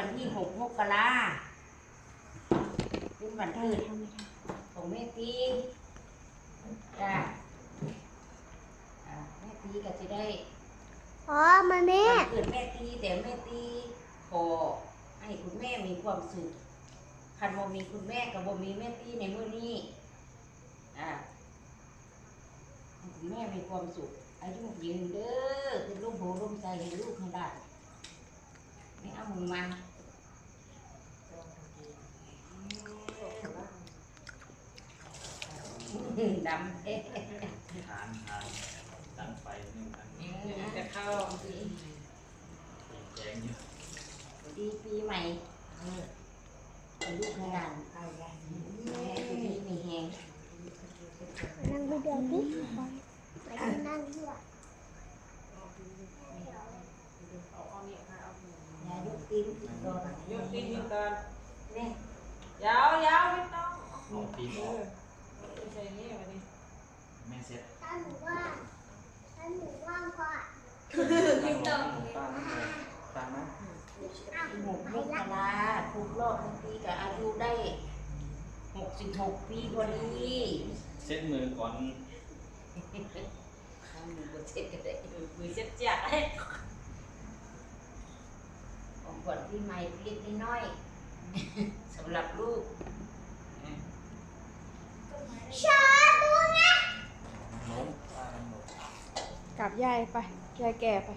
กราเป็นวันได้เกิดทำเลยค่ะของแม่ตีจ้าอ่าแม่ตีก็จะได้อ๋อมาแม่วันเกิดแม่ตีแต่แม่ตีขอให้คุณแม่มีความสุขคันบ่มีคุณแม่กับบ่มีแม่ตีในมื้อนี้อ่าให้คุณแม่มีความสุขอายุยืนเด้อเป็นลูกโหลูกใจให้ลูกให้ได้ไม่เอามึงมา ดำเอ๊ะทานทานตั้งไฟหนึ่งอันนี้จะเข้าแจงอยู่ดีปีใหม่เป็นลูกให้ดันแม่คุณดีมีแหงนั่งไปเดี๋ยวนี้ไปนั่งด้วยยายกตีนติดตัวยกตีนก่อนแม่ยาวยาวไม่ต้องตีน ไม่ใช่นี่วันนี้แม่เซ็ตถ้าหนูว่างถ้าหนูว่างก็ยืนต่อตามนะตามนะหกมกราครบรอบหนึ่งปีกับอายุได้หกสิบหกปีพอดีเซ็ตมือก่อนทำหนึ่งบทเสร็จก็ได้มือเช็ดเจียกให้ของขวัญปีใหม่เล็กๆน้อยๆสำหรับลูก ชาดูไง โน้มตามโน้ม กลับยายไปยายแก่ไป